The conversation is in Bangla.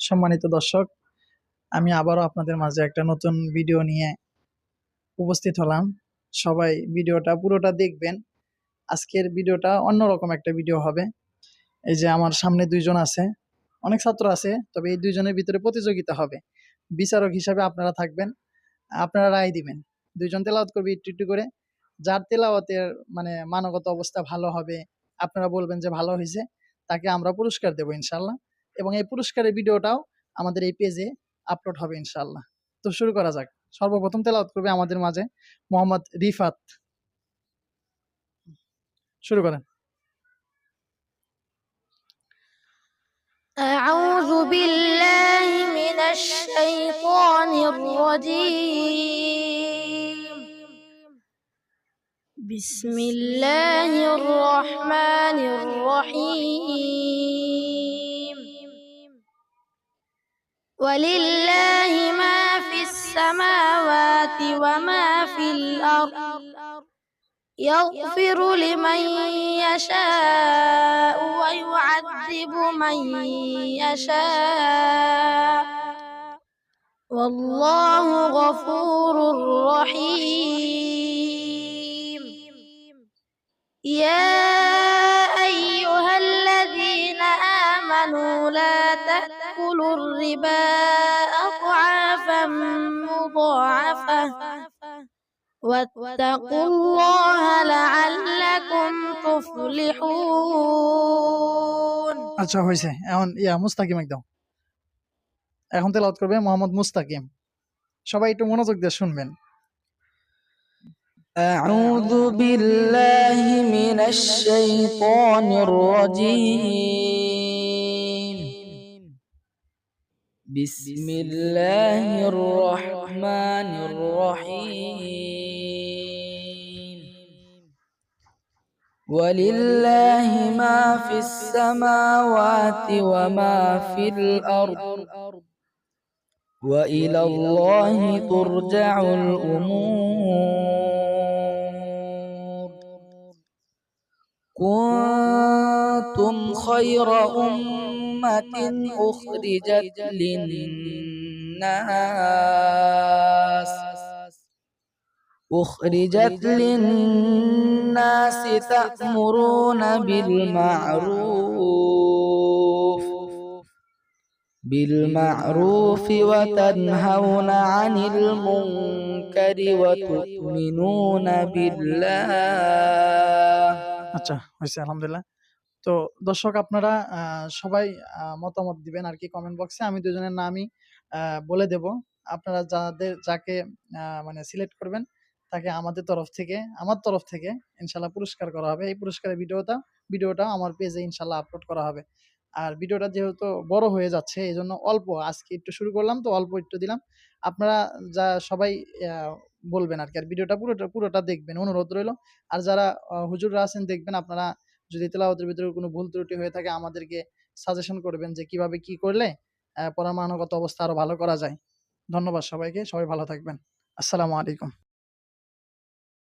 সম্মানিত দর্শক, আমি আবারও আপনাদের মাঝে একটা নতুন ভিডিও নিয়ে উপস্থিত হলাম। সবাই ভিডিওটা পুরোটা দেখবেন। আজকের ভিডিওটা অন্যরকম একটা ভিডিও হবে। এই যে আমার সামনে দুইজন আছে, অনেক ছাত্র আছে, তবে এই দুইজনের ভিতরে প্রতিযোগিতা হবে। বিচারক হিসাবে আপনারা থাকবেন, আপনারা রায় দিবেন। দুইজন তেলাওয়াত করবে একটু একটু করে। যার তেলাওয়াতের মানে মানগত অবস্থা ভালো হবে, আপনারা বলবেন যে ভালো হয়েছে তাকে আমরা পুরস্কার দেবো ইনশাল্লাহ এবং এই পুরস্কারের ভিডিওটাও আমাদের এই পেজে আপলোড হবে ইনশাল্লাহ তো শুরু করা যাক সর্বপ্রথম তেলাওয়াত করবে আমাদের মাঝে মোহাম্মদ রিফাত শুরু করেন أعوذ بالله من الشيطان الرجيم بسم الله الرحمن الرحيم. ولله ما في السماوات وما في الأرض. يغفر لمن يشاء ويعذب من يشاء. والله غفور رحيم يا أيها الذين آمنوا لا تأكلوا الربا أضعافا مضاعفة واتقوا الله لعلكم تفلحون আচ্ছা হয়েছে এখন ইয়া মুস্তাকিম একদম এখন তেলাওয়াত করবে মোহাম্মদ মুস্তাকিম সবাই একটু মনোযোগ দিয়ে শুনবেন أعوذ بالله من الشيطان الرجيم. بسم الله الرحمن الرحيم. ولله ما في السماوات وما في الأرض. وإلى الله ترجع الأمور. كنتم خير أمة أخرجت للناس. أخرجت للناس تأمرون بالمعروف. بالمعروف وتنهون عن المنكر وتؤمنون بالله. আচ্ছা হয়েছে আলহামদুলিল্লাহ। তো দর্শক আপনারা সবাই মতামত দিবেন আর কি কমেন্ট বক্সে আমি দুজনের নামই বলে দেব। আপনারা যাদের যাকে মানে সিলেক্ট করবেন তাকে আমাদের তরফ থেকে আমার তরফ থেকে ইনশাল্লাহ পুরস্কার করা হবে। এই পুরস্কারের ভিডিওটা ভিডিওটা আমার পেজে ইনশাল্লাহ আপলোড করা হবে। আর ভিডিওটা যেহেতু বড় হয়ে যাচ্ছে এই জন্য অল্প। আজকে একটু শুরু করলাম তো অল্প একটু দিলাম। আপনারা যা সবাই বলবেন আর কি আর ভিডিওটা পুরোটা পুরোটা দেখবেন অনুরোধ রইল। আর যারা হুজুররা আছেন দেখবেন আপনারা যদি তেলাওয়াতের ভিতরে কোনো ভুল ত্রুটি হয়ে থাকে আমাদেরকে সাজেশন করবেন যে কীভাবে কি করলে আহ, পরমাণুগত অবস্থা আরও ভালো করা যায়। ধন্যবাদ সবাইকে সবাই ভালো থাকবেন। আসসালামু আলাইকুম।